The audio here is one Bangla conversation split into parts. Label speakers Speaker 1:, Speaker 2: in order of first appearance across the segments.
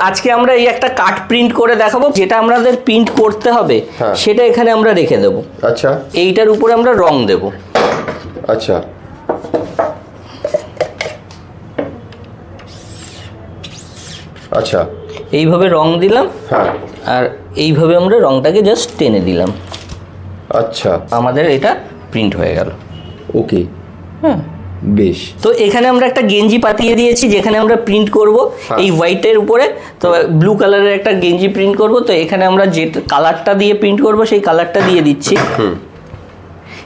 Speaker 1: আজকে আমরা এই একটা কাট প্রিন্ট করে দেখাবো যেটা আমাদের প্রিন্ট করতে হবে
Speaker 2: হ্যাঁ।
Speaker 1: সেটা এখানে আমরা রেখে দেবো।
Speaker 2: আচ্ছা।
Speaker 1: এইটার উপরে আমরা রং দেব।
Speaker 2: আচ্ছা। আচ্ছা।
Speaker 1: এইভাবে রং দিলাম
Speaker 2: হ্যাঁ।
Speaker 1: আর এইভাবে আমরা রংটাকে জাস্ট টেনে দিলাম।
Speaker 2: আচ্ছা।
Speaker 1: আমাদের এটা প্রিন্ট হয়ে গেল।
Speaker 2: ওকে
Speaker 1: হ্যাঁ
Speaker 2: বেশ।
Speaker 1: তো এখানে আমরা একটা গেঞ্জি পাতিয়ে দিয়েছি যেখানে আমরা প্রিন্ট করব।
Speaker 2: হ্যাঁ।
Speaker 1: এই হোয়াইটের উপরে তো ব্লু কালারের একটা গেঞ্জি প্রিন্ট করব। তো এখানে আমরা যে কালারটা দিয়ে প্রিন্ট করব সেই কালারটা দিয়ে দিচ্ছি।
Speaker 2: হুম।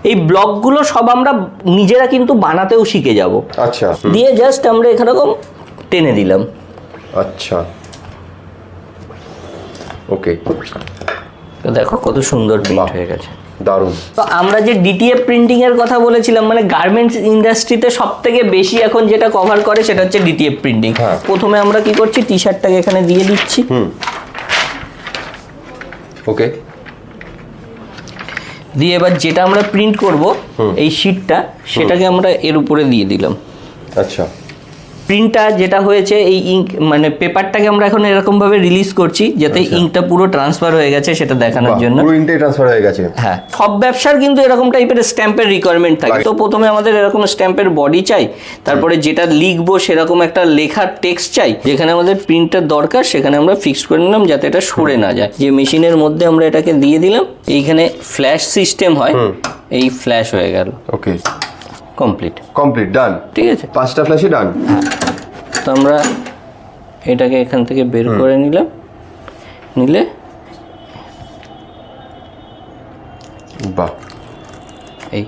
Speaker 1: এই ব্লকগুলো সব আমরা নিজেরা কিন্তু বানাতেও শিখে যাব।
Speaker 2: আচ্ছা
Speaker 1: দিয়ে জাস্ট আমরা এরকম টেনে দিলাম।
Speaker 2: আচ্ছা। ওকে
Speaker 1: তো দেখো কত সুন্দর প্রিন্ট হয়ে গেছে।
Speaker 2: দারুণ।
Speaker 1: তো আমরা যে ডিটিএফ প্রিন্টিং এর কথা বলেছিলাম মানে গার্মেন্টস ইন্ডাস্ট্রিতে সব থেকে বেশি এখন যেটা কভার করে সেটা হচ্ছে ডিটিএফ প্রিন্টিং
Speaker 2: হ্যাঁ।
Speaker 1: প্রথমে আমরা কি করছি টি শার্টটাকে এখানে দিয়ে দিচ্ছি।
Speaker 2: হুম। ওকে
Speaker 1: দিয়ে এবার যেটা আমরা প্রিন্ট করব এই শিটটা সেটাকে আমরা এর উপরে দিয়ে দিলাম।
Speaker 2: আচ্ছা।
Speaker 1: প্রিন্টটা যেটা হয়েছে এই ইঙ্ক মানে পেপারটাকে আমরা এখন এরকম ভাবে রিলিজ করছি যাতে
Speaker 2: আচ্ছা।
Speaker 1: ইঙ্কটা পুরো ট্রান্সফার হয়ে গেছে সেটা দেখানোর জন্য।
Speaker 2: পুরো ইন্টাই ট্রান্সফার হয়ে গেছে।
Speaker 1: হ্যাঁ। সব ব্যবসার কিন্তু এরকম টাইপের স্ট্যাম্পের রিকোয়ারমেন্ট থাকে। তো প্রথমে আমাদের এরকম স্ট্যাম্পের বডি চাই তারপরে যেটা লিখব সেরকম একটা লেখার টেক্সট চাই যেখানে আমাদের প্রিন্টার দরকার সেখানে আমরা ফিক্স করে নিলাম যাতে এটা সরে না যায়। যে মেশিনের মধ্যে আমরা এটাকে দিয়ে দিলাম এইখানে ফ্ল্যাশ সিস্টেম হয় এই ফ্ল্যাশ হয়ে গেল।
Speaker 2: ওকে
Speaker 1: কমপ্লিট
Speaker 2: কমপ্লিট ডান
Speaker 1: ঠিক আছে?
Speaker 2: পাঁচটা ফ্ল্যাশে ডান
Speaker 1: তো আমরা এটাকে এখান থেকে বের করে নিলাম। নিলে
Speaker 2: বাহ।
Speaker 1: এই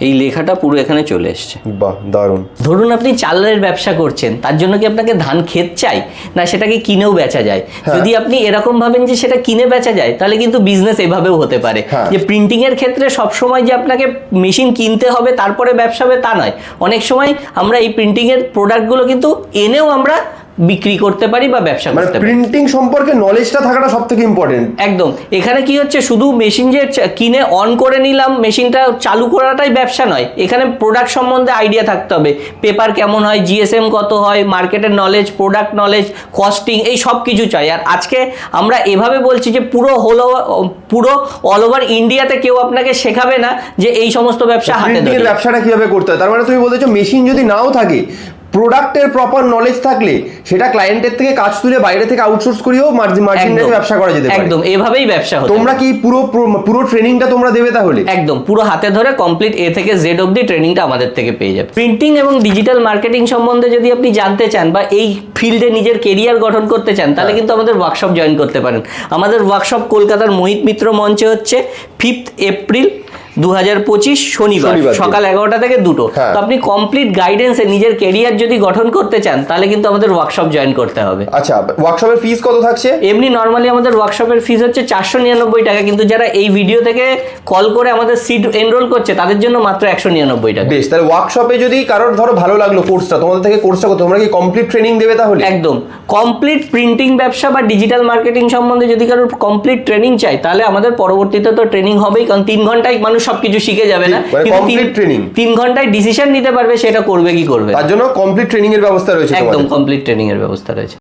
Speaker 1: এই লেখাটা পুরো এখানে চলে এসছে।
Speaker 2: বাহ দারুণ।
Speaker 1: ধরুন আপনি চালের ব্যবসা করছেন তার জন্য কি আপনাকে ধান ক্ষেত চাই? না সেটাকে কিনেও বেচা যায়। যদি আপনি এরকম ভাবেন যে সেটা কিনে বেচা যায় তাহলে কিন্তু বিজনেস এভাবেও হতে পারে।
Speaker 2: হ্যাঁ।
Speaker 1: যে প্রিন্টিং এর ক্ষেত্রে সব সময় যে আপনাকে মেশিন কিনতে হবে তারপরে ব্যবসা হবে তা নয়। অনেক সময় আমরা এই প্রিন্টিং এর প্রোডাক্টগুলো কিন্তু এনেও আমরা বিক্রি করতে পারি বা ব্যবসা
Speaker 2: মানে
Speaker 1: করতে পারি।
Speaker 2: প্রিন্টিং সম্পর্কে নলেজটা থাকাটা সব থেকে ইম্পর্টেন্ট
Speaker 1: একদম। এখানে কি হচ্ছে? শুধু মেশিন যে কিনে অন করে নিলাম মেশিনটা চালু করাটাই ব্যবসা নয়। এখানে প্রোডাক্ট সম্বন্ধে আইডিয়া থাকতে হবে। পেপার কেমন হয় জিএসএম কত হয় মার্কেটের নলেজ প্রোডাক্ট নলেজ কস্টিং এই সব কিছু চাই। আর আজকে আমরা এভাবে বলছি যে পুরো হল পুরো অল ওভার ইন্ডিয়াতে কেউ আপনাকে শেখাবে না যে এই সমস্ত ব্যবসা হাতে
Speaker 2: ব্যবসাটা কীভাবে করতে হয়? তার মানে তুমি বলতেছো মেশিন যদি নাও থাকে প্রোডাক্টের প্রপার নলেজ থাকলে সেটা ক্লায়েন্টের থেকে কাজ তুলে বাইরে থেকে আউটসোর্স করিয়েও মার্জিন মার্জিন
Speaker 1: একদম।
Speaker 2: ব্যবসা করা যেতে পারে
Speaker 1: একদম এভাবেই ব্যবসা হতে
Speaker 2: তোমরা কি পুরো পুরো- পুরো ট্রেনিংটা তোমরা দেবে তাহলে
Speaker 1: একদম পুরো হাতে ধরে কমপ্লিট এ থেকে জেড অবধি ট্রেনিংটা আমাদের থেকে পেয়ে যাবে প্রিন্টিং এবং ডিজিটাল মার্কেটিং সম্বন্ধে যদি আপনি জানতে চান বা এই ফিল্ডে নিজের কেরিয়ার গঠন করতে চান তাহলে
Speaker 2: হ্যাঁ।
Speaker 1: কিন্তু আমাদের ওয়ার্কশপ জয়েন করতে পারেন আমাদের ওয়ার্কশপ কলকাতার মোহিত মিত্র মঞ্চে হচ্ছে ফিফথ এপ্রিল দু হাজার পঁচিশ শনিবার। সকাল এগারোটা থেকে দুটো।
Speaker 2: হ্যাঁ।
Speaker 1: তো আপনি কমপ্লিট গাইডেন্সে নিজের কেরিয়ার যদি গঠন করতে চান তাহলে কিন্তু আমাদের ওয়ার্কশপ জয়েন করতে হবে।
Speaker 2: আচ্ছা ওয়ার্কশপের ফিস কত থাকছে?
Speaker 1: এমনি নর্মালি আমাদের ওয়ার্কশপের ফিস হচ্ছে চারশো নিরানব্বই টাকা কিন্তু যারা এই ভিডিও থেকে কল করে আমাদের সিট এনরোল করছে তাদের জন্য মাত্র একশো নিরানব্বই টাকা।
Speaker 2: বেশ তাহলে ওয়ার্কশপে যদি কারোর ধরো ভালো লাগল কোর্সটা তোমাদের থেকে কোর্সটা করতে তোমরা কি কমপ্লিট ট্রেনিং দেবে তাহলে?
Speaker 1: একদম। কমপ্লিট প্রিন্টিং ব্যবসা বা ডিজিটাল মার্কেটিং সম্বন্ধে যদি কারোর কমপ্লিট ট্রেনিং চাই তাহলে আমাদের পরবর্তীতে তো ট্রেনিং হবেই কারণ তিন ঘন্টায় মানুষ সবকিছু শিখে যাবে না। কমপ্লিট
Speaker 2: ট্রেনিং
Speaker 1: তিন- ঘন্টায় ডিসিশন নিতে পারবে সেটা করবে কি করবে?
Speaker 2: তার জন্য কমপ্লিট ট্রেনিং এর ব্যবস্থা রয়েছে
Speaker 1: একদম কমপ্লিট ট্রেনিং এর ব্যবস্থা রয়েছে।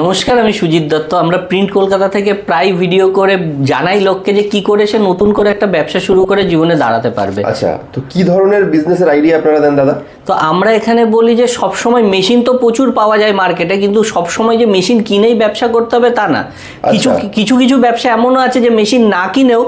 Speaker 1: নমস্কার আমি সুজিত দত্ত। আমরা প্রিন্ট কলকাতা থেকে প্রায় ভিডিও করে জানাই লোককে যে কি করে সে নতুন করে একটা ব্যবসা শুরু করে জীবনে দাঁড়াতে পারবে।
Speaker 2: আচ্ছা তো কি ধরনের বিজনেসের আইডিয়া আপনারা দেন দাদা?
Speaker 1: তো আমরা এখানে বলি যে সব সময় মেশিন তো প্রচুর পাওয়া যায় মার্কেটে কিন্তু সব সময় যে মেশিন কিনেই ব্যবসা করতে হবে তা না। কিছু
Speaker 2: আচ্ছা।
Speaker 1: কিছু কিছু ব্যবসা এমনও আছে যে মেশিন না কিনেও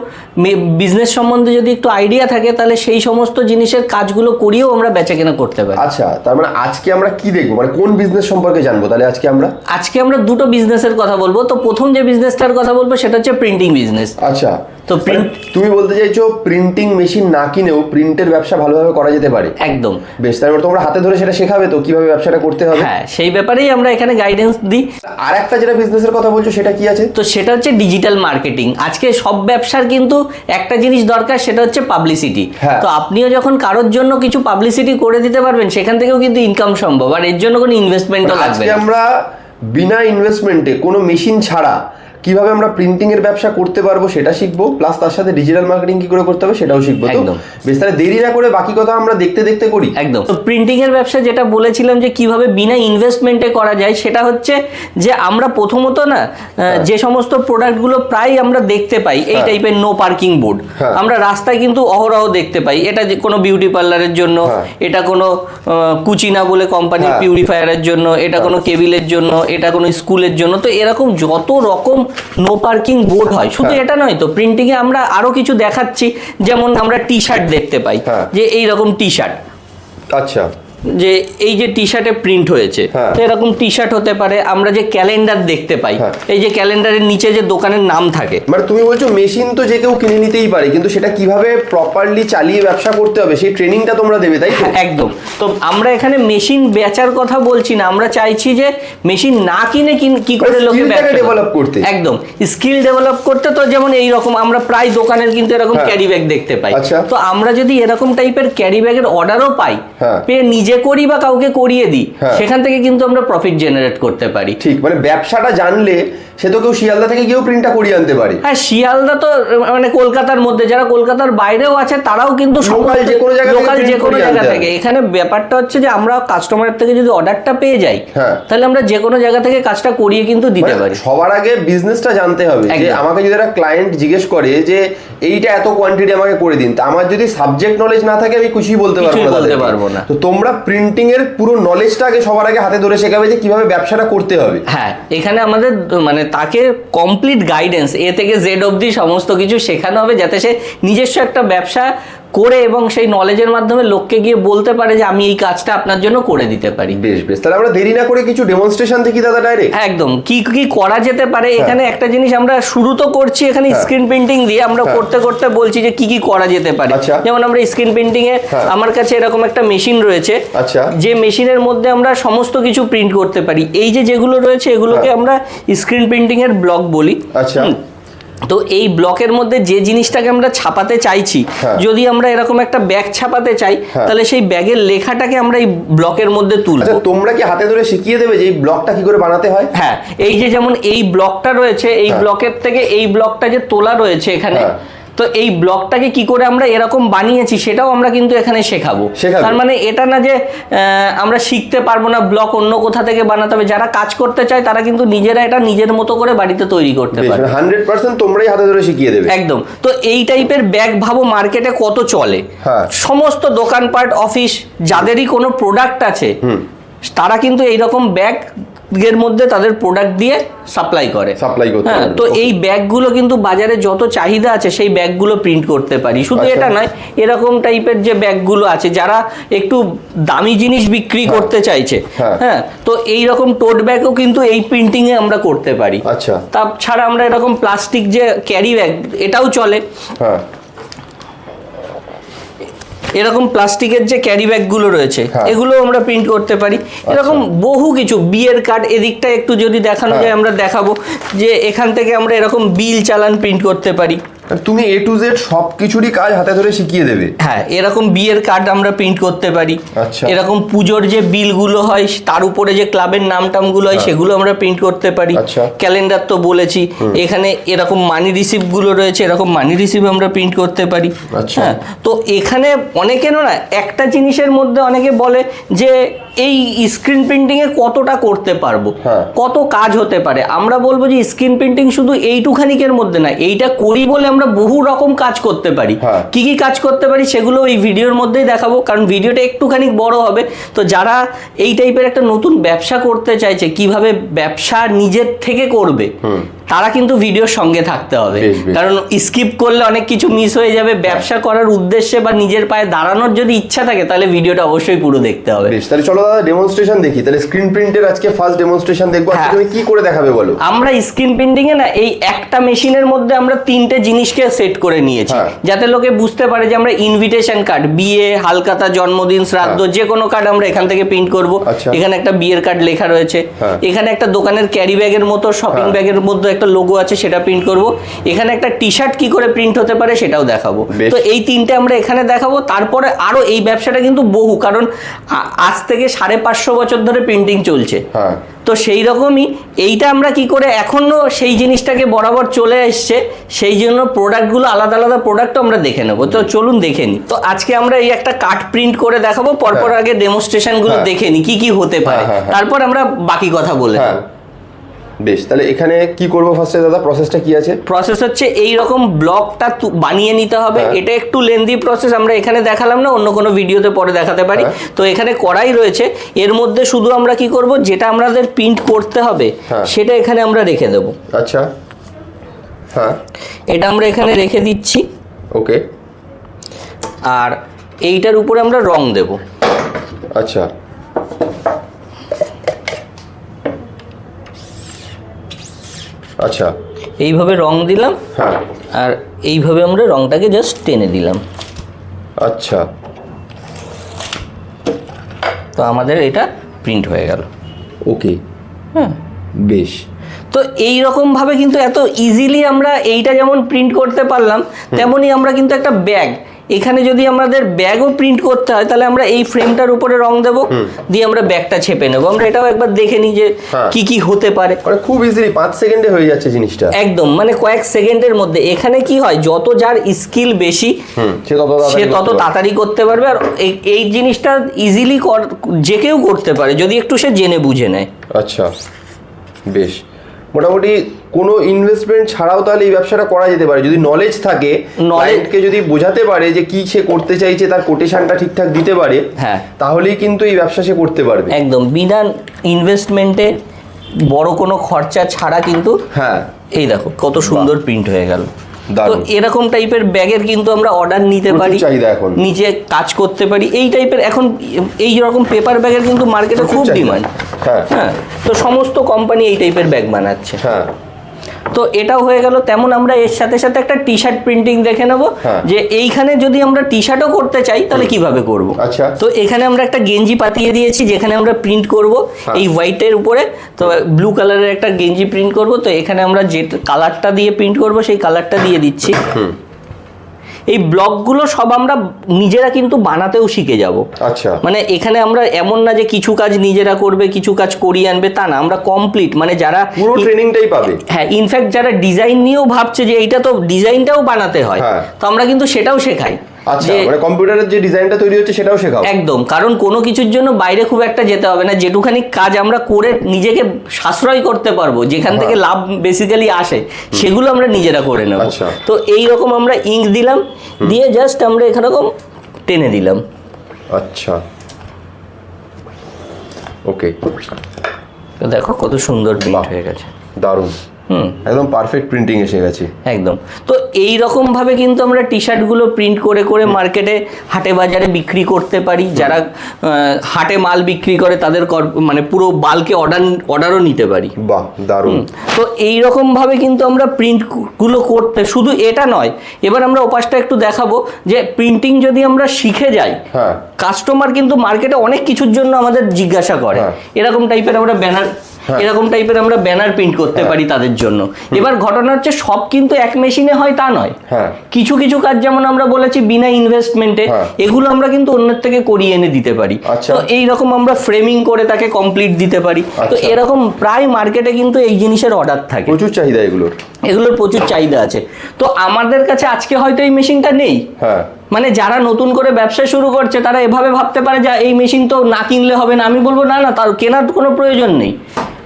Speaker 1: বিজনেস সম্বন্ধে যদি একটু আইডিয়া থাকে তাহলে সেই সমস্ত জিনিসের কাজগুলো করিয়েও আমরা বেচা কেনা করতে পারি।
Speaker 2: আচ্ছা তার মানে আজকে আমরা কি দেখব? মানে কোন বিজনেস সম্পর্কে জানব? তাহলে আজকে আমরা
Speaker 1: আজকে আমরা দুটো বিজনেসের কথা বলব। তো প্রথম যে বিজনেসটার কথা বলব সেটা হচ্ছে প্রিন্টিং বিজনেস
Speaker 2: আচ্ছা।
Speaker 1: তো print-
Speaker 2: মানে তুমি বলতে চাইছো প্রিন্টিং মেশিন না কিনেও প্রিন্টের ব্যবসা ভালোভাবে করা যেতে পারে?
Speaker 1: একদম।
Speaker 2: বেশ তারপর তোমরা হাতে ধরে সেটা শেখাবে তো কীভাবে ব্যবসাটা করতে হবে?
Speaker 1: হ্যাঁ সেই ব্যাপারেই আমরা এখানে গাইডেন্স দিই।
Speaker 2: আর একটা যেটা বিজনেসের কথা বলছো সেটা কি আছে?
Speaker 1: তো সেটা হচ্ছে ডিজিটাল মার্কেটিং আজকে সব ব্যবসার কিন্তু একটা জিনিস দরকার সেটা হচ্ছে পাবলিসিটি
Speaker 2: হ্যাঁ।
Speaker 1: তো আপনিও যখন কারোর জন্য কিছু পাবলিসিটি করে দিতে পারবেন সেখান থেকেও কিন্তু ইনকাম সম্ভব। আর এর জন্য কোনো ইনভেস্টমেন্টও লাগবে
Speaker 2: আজকে আমরা বিনা ইনভেস্টমেন্টে কোনো মেশিন ছাড়া কীভাবে আমরা প্রিন্টিং এর ব্যবসা করতে পারব সেটা শিখব প্লাস তার সাথে ডিজিটাল মার্কেটিং কি করে করতে হবে সেটাও শিখব তো
Speaker 1: একদম।
Speaker 2: বেশ তাহলে দেরি না করে বাকি কথা আমরা দেখতে দেখতে করি
Speaker 1: একদম তো প্রিন্টিং এর ব্যবসা যেটা বলেছিলাম যে কীভাবে বিনা ইনভেস্টমেন্টে করা যায় সেটা হচ্ছে যে আমরা প্রথমত না যে সমস্ত প্রোডাক্টগুলো প্রায় আমরা দেখতে পাই এই
Speaker 2: হ্যাঁ।
Speaker 1: টাইপের নো পার্কিং বোর্ড
Speaker 2: হ্যাঁ।
Speaker 1: আমরা রাস্তায় কিন্তু অহরহ দেখতে পাই এটা যে কোনো বিউটি পার্লারের জন্য
Speaker 2: হ্যাঁ।
Speaker 1: এটা কোনো কুচিনা বলে কোম্পানির
Speaker 2: হ্যাঁ।
Speaker 1: পিউরিফায়ারের জন্য এটা কোনো কেবিলের জন্য এটা কোনো স্কুলের জন্য তো এরকম যত রকম নো পার্কিং বোর্ড হয় শুধু
Speaker 2: হ্যাঁ।
Speaker 1: এটা নয় তো প্রিন্টিং এ আমরা আরও কিছু দেখাচ্ছি যেমন আমরা টি শার্ট দেখতে পাই
Speaker 2: হ্যাঁ।
Speaker 1: যে এই রকম টি শার্ট
Speaker 2: আচ্ছা
Speaker 1: যে এই যে টি শার্টে প্রিন্ট হয়েছে
Speaker 2: হ্যাঁ।
Speaker 1: তো এরকম টি শার্ট হতে পারে আমরা যে ক্যালেন্ডার দেখতে পাই
Speaker 2: হ্যাঁ।
Speaker 1: এই যে ক্যালেন্ডারের নিচে যে দোকানের নাম থাকে
Speaker 2: মানে তুমি বলছো মেশিন তো যে কেউ কিনে নিতেই পারে কিন্তু সেটা কীভাবে প্রপারলি চালিয়ে ব্যবসা করতে হবে সেই ট্রেনিংটা তোমরা দেবে তাই
Speaker 1: হ্যাঁ, একদম তো আমরা এখানে মেশিন বেচার কথা বলছি না আমরা চাইছি যে মেশিন না কিনে কি করে
Speaker 2: মানে
Speaker 1: লোকে করে।
Speaker 2: করতে।
Speaker 1: একদম স্কিল ডেভেলপ করতে তো যেমন এই রকম আমরা প্রায় দোকানের কিন্তু এরকম। ক্যারি ব্যাগ দেখতে পাই
Speaker 2: আচ্ছা।
Speaker 1: তো আমরা যদি এরকম টাইপের ক্যারি ব্যাগের অর্ডারও পাই। পেয়ে নিজে করি বা কাউকে করিয়ে দিই
Speaker 2: হ্যাঁ।
Speaker 1: সেখান থেকে কিন্তু আমরা প্রফিট জেনারেট করতে পারি
Speaker 2: ঠিক মানে ব্যবসাটা জানলে সে তো কেউ শিয়ালদা থেকে গিয়েও প্রিন্টটা করিয়ে আনতে পারে।
Speaker 1: হ্যাঁ শিয়ালদা তো মানে কলকাতার মধ্যে যারা কলকাতার বাইরেও আছে তারাও কিন্তু
Speaker 2: Local যে কোনো জায়গা থেকে
Speaker 1: লোকাল যে কোনো জায়গা থেকে। এখানে ব্যাপারটা হচ্ছে যে আমরা কাস্টমারের থেকে যদি অর্ডারটা পেয়ে যাই
Speaker 2: হ্যাঁ।
Speaker 1: তাহলে আমরা যে কোনো জায়গা থেকে কাজটা করিয়ে কিন্তু দিতে
Speaker 2: মানে
Speaker 1: পারি।
Speaker 2: সবার আগে বিজনেসটা জানতে হবে যে আমাকে যদি একটা ক্লায়েন্ট জিজ্ঞেস করে যে এইটা এত কোয়ান্টিটি আমাকে করে দিন। তা আমার যদি সাবজেক্ট নলেজ না থাকে আমি কিছুই বলতে পারব না
Speaker 1: বলতে পারব না।
Speaker 2: তো তোমরা প্রিন্টিং এর পুরো নলেজটা আগে সবার আগে হাতে ধরে শেখাবে যে কীভাবে ব্যবসাটা করতে হবে।
Speaker 1: হ্যাঁ এখানে আমাদের মানে তাকে কমপ্লিট গাইডেন্স এ থেকে জেড অবধি সমস্ত কিছু শেখানো হবে যাতে সে নিজস্ব একটা ব্যবসা করে এবং সেই নলেজের মাধ্যমে লোককে গিয়ে বলতে পারে যে আমি এই কাজটা আপনার জন্য করে দিতে পারি
Speaker 2: বেশ বেশ তাহলে আমরা দেরি না করে কিছু ডেমনস্ট্রেশন দেখি দাদা ডাইরেক্ট
Speaker 1: হ্যাঁ, একদম কি কি করা যেতে পারে এখানে একটা জিনিস আমরা শুরু তো করছি এখানে
Speaker 2: হ্যাঁ।
Speaker 1: স্ক্রিন প্রিন্টিং দিয়ে আমরা
Speaker 2: হ্যাঁ।
Speaker 1: করতে করতে বলছি যে কি কি করা যেতে পারে
Speaker 2: আচ্ছা।
Speaker 1: যেমন আমরা স্ক্রিন প্রিন্টিং এ
Speaker 2: হ্যাঁ।
Speaker 1: আমার কাছে এরকম একটা মেশিন রয়েছে
Speaker 2: আচ্ছা।
Speaker 1: যে মেশিনের মধ্যে আমরা সমস্ত কিছু প্রিন্ট করতে পারি এই যে যেগুলো রয়েছে এগুলোকে
Speaker 2: হ্যাঁ।
Speaker 1: আমরা স্ক্রিন প্রিন্টিং এর ব্লক বলি
Speaker 2: আচ্ছা।
Speaker 1: তো এই ব্লকের মধ্যে যে জিনিসটাকে আমরা ছাপাতে চাইছি
Speaker 2: হ্যাঁ।
Speaker 1: যদি আমরা এরকম একটা ব্যাগ ছাপাতে চাই
Speaker 2: হ্যাঁ।
Speaker 1: তাহলে সেই ব্যাগের লেখাটাকে আমরা এই ব্লকের মধ্যে তুলবো
Speaker 2: আচ্ছা তোমরা কি হাতে ধরে শিখিয়ে দেবে যে এই ব্লকটা কি করে বানাতে হয়
Speaker 1: হ্যাঁ এই যে যেমন এই ব্লকটা রয়েছে এই
Speaker 2: হ্যাঁ।
Speaker 1: ব্লকের থেকে এই ব্লকটা যে তোলা রয়েছে এখানে। তো এই ব্লকটাকে কি করে আমরা এরকম বানিয়েছি সেটাও আমরা কিন্তু এখানে শেখাবো। তার মানে এটা না যে আমরা শিখতে পারব না ব্লক অন্য কোথা থেকে বানাতে হবে। যারা কাজ করতে চায় তারা কিন্তু নিজেরা এটা নিজের মতো করে বাড়িতে তৈরি করতে পারে
Speaker 2: হান্ড্রেড পার্সেন্ট তোমরাই হাতে ধরে শিখিয়ে দেবে।
Speaker 1: একদম। তো এই টাইপের ব্যাগ ভাবো মার্কেটে কত চলে।
Speaker 2: হ্যাঁ।
Speaker 1: সমস্ত দোকানপাট অফিস যাদেরই কোনো প্রোডাক্ট আছে তারা কিন্তু এইরকম ব্যাগ এর মধ্যে তাদের প্রোডাক্ট দিয়ে সাপ্লাই করে।
Speaker 2: সাপ্লাই করতে
Speaker 1: হ্যাঁ তো এই ব্যাগগুলো কিন্তু বাজারে যত চাহিদা আছে সেই ব্যাগগুলো প্রিন্ট করতে পারি। শুধু
Speaker 2: আচ্ছা।
Speaker 1: এটা নয় এরকম টাইপের যে ব্যাগগুলো আছে যারা একটু দামি জিনিস বিক্রি করতে চাইছে
Speaker 2: হ্যাঁ।
Speaker 1: হ্যাঁ তো এই রকম টোট ব্যাগও কিন্তু এই প্রিন্টিং এ আমরা করতে পারি।
Speaker 2: আচ্ছা।
Speaker 1: তাছাড়া আমরা এরকম প্লাস্টিক যে ক্যারি ব্যাগ এটাও চলে।
Speaker 2: হ্যাঁ।
Speaker 1: এরকম প্লাস্টিকের যে ক্যারি ব্যাগগুলো রয়েছে
Speaker 2: হ্যাঁ।
Speaker 1: এগুলো আমরা প্রিন্ট করতে পারি এরকম বহু কিছু বিয়ের কার্ড এদিকটা একটু যদি দেখানো
Speaker 2: হ্যাঁ।
Speaker 1: যায় আমরা দেখাবো যে এখান থেকে আমরা এরকম বিল চালান প্রিন্ট করতে পারি
Speaker 2: তুমি এ টু জেড সব কিছুরই কাজ হাতে ধরে শিখিয়ে দেবে
Speaker 1: হ্যাঁ এরকম বিয়ের কার্ড আমরা প্রিন্ট করতে পারি
Speaker 2: আচ্ছা।
Speaker 1: এরকম পুজোর যে বিলগুলো হয় তার উপরে যে ক্লাবের নাম টামগুলো হয় সেগুলো আমরা প্রিন্ট করতে পারি
Speaker 2: হ্যাঁ। আচ্ছা।
Speaker 1: ক্যালেন্ডার তো বলেছি এখানে এরকম মানি রিসিপ্টগুলো রয়েছে এরকম মানি রিসিপ্ট আমরা প্রিন্ট করতে পারি
Speaker 2: আচ্ছা।
Speaker 1: হ্যাঁ তো এখানে অনেকেরও না একটা জিনিসের মধ্যে অনেকে বলে যে এই স্ক্রিন প্রিন্টিং প্রিন্টিংয়ে কতটা করতে পারব?
Speaker 2: হ্যাঁ।
Speaker 1: কত কাজ হতে পারে? আমরা বলব যে স্ক্রিন প্রিন্টিং শুধু এইটুখানিকের মধ্যে না এইটা করি বলে আমরা বহু রকম কাজ করতে পারি।
Speaker 2: হ্যাঁ।
Speaker 1: কি কি কাজ করতে পারি সেগুলো এই ভিডিওর মধ্যেই দেখাবো কারণ ভিডিওটা একটুখানি বড় হবে। তো যারা এই টাইপের একটা নতুন ব্যবসা করতে চাইছে কীভাবে ব্যবসা নিজের থেকে করবে? তারা কিন্তু ভিডিওর সঙ্গে থাকতে হবে। কারণ স্কিপ করলে অনেক কিছু মিস হয়ে যাবে ব্যবসা করার উদ্দেশ্যে বা নিজের পায়ে দাঁড়ানোর যদি ইচ্ছা থাকে তাহলে ভিডিওটা অবশ্যই পুরো দেখতে হবে
Speaker 2: বেশ তাহলে চলো দাদা ডেমনস্ট্রেশন দেখি তাহলে স্ক্রিন প্রিন্টের আজকে ফার্স্ট ডেমনস্ট্রেশন দেখব আজকে
Speaker 1: হ্যাঁ।
Speaker 2: তুমি কি করে দেখাবে বলো
Speaker 1: আমরা স্ক্রিন প্রিন্টিং এ না এই একটা মেশিনের মধ্যে আমরা তিনটে জিনিসকে সেট করে নিয়েছি
Speaker 2: হ্যাঁ।
Speaker 1: যাতে লোকে বুঝতে পারে যে আমরা ইনভিটেশন কার্ড বিয়ে হালকাতা জন্মদিন শ্রাদ্ধ যে কোনো কার্ড আমরা এখান থেকে প্রিন্ট করব
Speaker 2: আচ্ছা।
Speaker 1: এখানে একটা বিয়ের কার্ড লেখা রয়েছে
Speaker 2: হ্যাঁ।
Speaker 1: এখানে একটা দোকানের ক্যারি ব্যাগের মতো শপিং
Speaker 2: হ্যাঁ।
Speaker 1: ব্যাগের মধ্যে একটা লোগো আছে সেটা প্রিন্ট করব। এখানে একটা টি শার্ট কি করে প্রিন্ট হতে পারে সেটাও দেখাবো। তো এই তিনটে আমরা এখানে দেখাবো। তারপরে আরও এই ব্যবসাটা কিন্তু বহু কারণ আজ থেকে সাড়ে পাঁচশো বছর ধরে প্রিন্টিং চলছে।
Speaker 2: হ্যাঁ।
Speaker 1: তো সেই রকমই এইটা আমরা কি করে এখনও সেই জিনিসটাকে বরাবর চলে এসছে সেই জন্য প্রোডাক্টগুলো আলাদা আলাদা প্রোডাক্টও আমরা দেখে নেব। তো চলুন দেখে নিই তো আজকে আমরা এই একটা কাট প্রিন্ট করে দেখাবো পরপর
Speaker 2: হ্যাঁ।
Speaker 1: আগে ডেমোস্ট্রেশনগুলো
Speaker 2: হ্যাঁ।
Speaker 1: দেখে নিই কি কি হতে পারে। তারপর আমরা বাকি কথা বলে
Speaker 2: হ্যাঁ। বেশ তাহলে এখানে কি করব ফার্স্টে দাদা? প্রসেসটা কি আছে?
Speaker 1: প্রসেস হচ্ছে এই রকম ব্লকটা বানিয়ে নিতে হবে।
Speaker 2: হ্যাঁ।
Speaker 1: এটা একটু লেন্দি প্রসেস আমরা এখানে দেখালাম না অন্য কোনো ভিডিওতে পরে দেখাতে পারি।
Speaker 2: হ্যাঁ।
Speaker 1: তো এখানে করাই রয়েছে। এর মধ্যে শুধু আমরা কি করব যেটা আমাদের প্রিন্ট করতে হবে
Speaker 2: হ্যাঁ।
Speaker 1: সেটা এখানে আমরা রেখে দেবো।
Speaker 2: আচ্ছা। হ্যাঁ।
Speaker 1: এটা আমরা এখানে রেখে দিচ্ছি।
Speaker 2: ওকে।
Speaker 1: আর এইটার উপরে আমরা রং দেব।
Speaker 2: আচ্ছা। আচ্ছা।
Speaker 1: এইভাবে রং দিলাম
Speaker 2: হ্যাঁ।
Speaker 1: আর এইভাবে আমরা রংটাকে জাস্ট টেনে দিলাম।
Speaker 2: আচ্ছা।
Speaker 1: তো আমাদের এটা প্রিন্ট হয়ে গেল।
Speaker 2: ওকে
Speaker 1: হ্যাঁ
Speaker 2: বেশ।
Speaker 1: তো এই রকম ভাবে কিন্তু এত ইজিলি আমরা এইটা যেমন প্রিন্ট করতে পারলাম তেমনই আমরা কিন্তু একটা ব্যাগ এখানে যদি আমাদের ব্যাগও প্রিন্ট করতে হয় তাহলে আমরা এই ফ্রেমটার উপরে রং দেব দিয়ে আমরা ব্যাগটা ছেপে নেব। আমরা এটাও একবার দেখে নিই যে
Speaker 2: হ্যাঁ।
Speaker 1: কি কি হতে পারে।
Speaker 2: মানে খুব ইজিলি পাঁচ সেকেন্ডে হয়ে যাচ্ছে জিনিসটা।
Speaker 1: একদম মানে কয়েক সেকেন্ডের মধ্যে। এখানে কি হয় যত যার স্কিল বেশি
Speaker 2: সে তত তাড়াতাড়ি করতে পারবে।
Speaker 1: আর এই এই জিনিসটা ইজিলি যে কেউ করতে পারে যদি একটু সে জেনে বুঝে নেয়।
Speaker 2: আচ্ছা বেশ। মোটামুটি কোনো ইনভেস্টমেন্ট ছাড়াও তাহলে এই ব্যবসাটা করা যেতে পারে। যদি নলেজ থাকে নলেজকে যদি বোঝাতে পারে যে কি সে করতে চাইছে তার কোটেশনটা ঠিকঠাক দিতে পারে
Speaker 1: হ্যাঁ।
Speaker 2: তাহলেই কিন্তু এই ব্যবসা সে করতে পারবে।
Speaker 1: একদম। বিনা ইনভেস্টমেন্টে বড় কোনো খরচা ছাড়া কিন্তু
Speaker 2: হ্যাঁ।
Speaker 1: এই দেখো কত সুন্দর প্রিন্ট হয়ে গেল। তো এরকম টাইপের ব্যাগের কিন্তু আমরা অর্ডার নিতে পারি
Speaker 2: এখন।
Speaker 1: নিচে কাজ করতে পারি। এই টাইপের এখন এই রকম পেপার ব্যাগের কিন্তু মার্কেটে খুব ডিমান্ড
Speaker 2: হ্যাঁ।
Speaker 1: হ্যাঁ তো সমস্ত কোম্পানি এই টাইপের ব্যাগ বানাচ্ছে।
Speaker 2: হ্যাঁ।
Speaker 1: তো এটাও হয়ে গেল। তেমন আমরা এর সাথে সাথে একটা টি শার্ট প্রিন্টিং দেখে নেব
Speaker 2: হ্যাঁ।
Speaker 1: যে এইখানে যদি আমরা টি শার্টও করতে চাই তাহলে কীভাবে করব?
Speaker 2: আচ্ছা।
Speaker 1: তো এখানে আমরা একটা গেঞ্জি পাতিয়ে দিয়েছি যেখানে আমরা প্রিন্ট করব
Speaker 2: হ্যাঁ।
Speaker 1: এই হোয়াইটের উপরে। তো ব্লু কালারের একটা গেঞ্জি প্রিন্ট করব। তো এখানে আমরা যে কালারটা দিয়ে প্রিন্ট করব সেই কালারটা দিয়ে দিচ্ছি। এই ব্লগগুলো সব আমরা নিজেরা কিন্তু বানাতেও শিখে যাব।
Speaker 2: আচ্ছা।
Speaker 1: মানে এখানে আমরা এমন না যে কিছু কাজ নিজেরা করবে কিছু কাজ করিয়ে আনবে তা না। আমরা কমপ্লিট মানে যারা
Speaker 2: পুরো ট্রেনিংটাই পাবে।
Speaker 1: হ্যাঁ ইনফ্যাক্ট যারা ডিজাইন নিয়েও ভাবছে যে এইটা তো ডিজাইনটাও বানাতে হয়
Speaker 2: হ্যাঁ।
Speaker 1: তো আমরা কিন্তু সেটাও শেখাই।
Speaker 2: আচ্ছা মানে কম্পিউটারের যে ডিজাইনটা তৈরি হচ্ছে সেটাও শেখাও।
Speaker 1: একদম কারণ কোনো কিছুর জন্য বাইরে খুব একটা যেতে হবে না যেটুখানি কাজ আমরা করে নিজেকে সাশ্রয় করতে পারব যেখান থেকে
Speaker 2: হ্যাঁ।
Speaker 1: লাভ বেসিক্যালি আসে সেগুলো আমরা নিজেরা করে নেব।
Speaker 2: আচ্ছা।
Speaker 1: তো এই রকম আমরা ইঙ্ক দিলাম দিয়ে জাস্ট আমরা এরকম টেনে দিলাম।
Speaker 2: আচ্ছা। ওকে
Speaker 1: দেখো কত সুন্দর প্রিন্ট হয়ে গেছে।
Speaker 2: দারুণ। একদম পারফেক্ট প্রিন্টিং এসে গেছে।
Speaker 1: একদম। তো এই রকম ভাবে কিন্তু আমরা টি শার্টগুলো প্রিন্ট করে করে মার্কেটে হাটে বাজারে বিক্রি করতে পারি। যারা হাটে মাল বিক্রি করে তাদের মানে পুরো বালকে অর্ডার অর্ডারও নিতে পারি।
Speaker 2: বাহ দারুণ।
Speaker 1: তো এই রকম ভাবে কিন্তু আমরা প্রিন্টগুলো করতে শুধু এটা নয় এবার আমরা ওপাশটা একটু দেখাবো যে প্রিন্টিং যদি আমরা শিখে যাই
Speaker 2: হ্যাঁ।
Speaker 1: কাস্টমার কিন্তু মার্কেটে অনেক কিছুর জন্য আমাদের জিজ্ঞাসা করে।
Speaker 2: হ্যাঁ।
Speaker 1: এরকম টাইপের আমরা ব্যানার
Speaker 2: হ্যাঁ।
Speaker 1: এরকম টাইপের আমরা ব্যানার প্রিন্ট করতে পারি তাদের জন্য। এবার ঘটনা হচ্ছে সব কিন্তু এক মেশিনে হয় তা নয়।
Speaker 2: হ্যাঁ।
Speaker 1: কিছু কিছু কাজ যেমন আমরা বলেছি বিনা ইনভেস্টমেন্টে
Speaker 2: হ্যাঁ।
Speaker 1: এগুলো আমরা কিন্তু অন্যের থেকে করিয়ে এনে দিতে পারি।
Speaker 2: আচ্ছা।
Speaker 1: তো এই রকম আমরা ফ্রেমিং করে তাকে কমপ্লিট দিতে পারি। তো
Speaker 2: আচ্ছা।
Speaker 1: এরকম প্রায় মার্কেটে কিন্তু এই জিনিসের অর্ডার থাকে।
Speaker 2: প্রচুর চাহিদা এগুলোর।
Speaker 1: এগুলোর প্রচুর চাহিদা আছে। তো আমাদের কাছে আজকে হয়তো এই মেশিনটা নেই।
Speaker 2: হ্যাঁ।
Speaker 1: মানে যারা নতুন করে ব্যবসা শুরু করছে তারা এভাবে ভাবতে পারে যে এই মেশিন তো না কিনলে হবে না। আমি বলব না না তার কেনার কোনো প্রয়োজন নেই।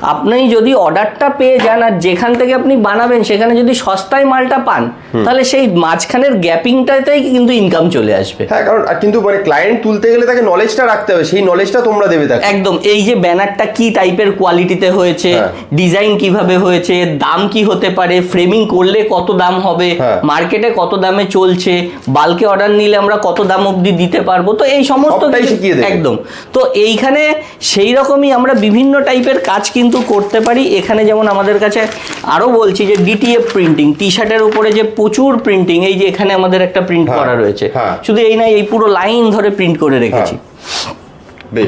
Speaker 1: আপনি যদি অর্ডারটা পেয়ে যান আর যেখান থেকে আপনি বানাবেন সেখানে যদি সস্তায় মালটা পান তাহলে সেই মাঝখানের গ্যাপিংটাতেই কিন্তু ইনকাম চলে আসবে
Speaker 2: হ্যাঁ কারণ কিন্তু মানে ক্লায়েন্ট তুলতে গেলে তাকে নলেজটা রাখতে হবে সেই নলেজটা তোমরা দেবে তাকে
Speaker 1: একদম এই যে ব্যানারটা কি টাইপের কোয়ালিটিতে হয়েছে
Speaker 2: হ্যাঁ।
Speaker 1: ডিজাইন কীভাবে হয়েছে দাম কি হতে পারে ফ্রেমিং করলে কত দাম হবে
Speaker 2: হ্যাঁ।
Speaker 1: মার্কেটে কত দামে চলছে বালকে অর্ডার নিলে আমরা কত দাম অবধি দিতে পারব তো এই সমস্ত। একদম তো এইখানে সেই রকমই আমরা বিভিন্ন টাইপের কাজ কিন্তু করতে পারি এখানে যেমন আমাদের কাছে আরও বলছি যে ডিটিএফ প্রিন্টিং টি শার্টের উপরে যে প্রচুর প্রিন্টিং এই যে এখানে আমাদের একটা প্রিন্ট
Speaker 2: হ্যাঁ,
Speaker 1: করা রয়েছে
Speaker 2: হ্যাঁ।
Speaker 1: শুধু এই না এই পুরো লাইন ধরে প্রিন্ট করে রেখেছি
Speaker 2: বেশ।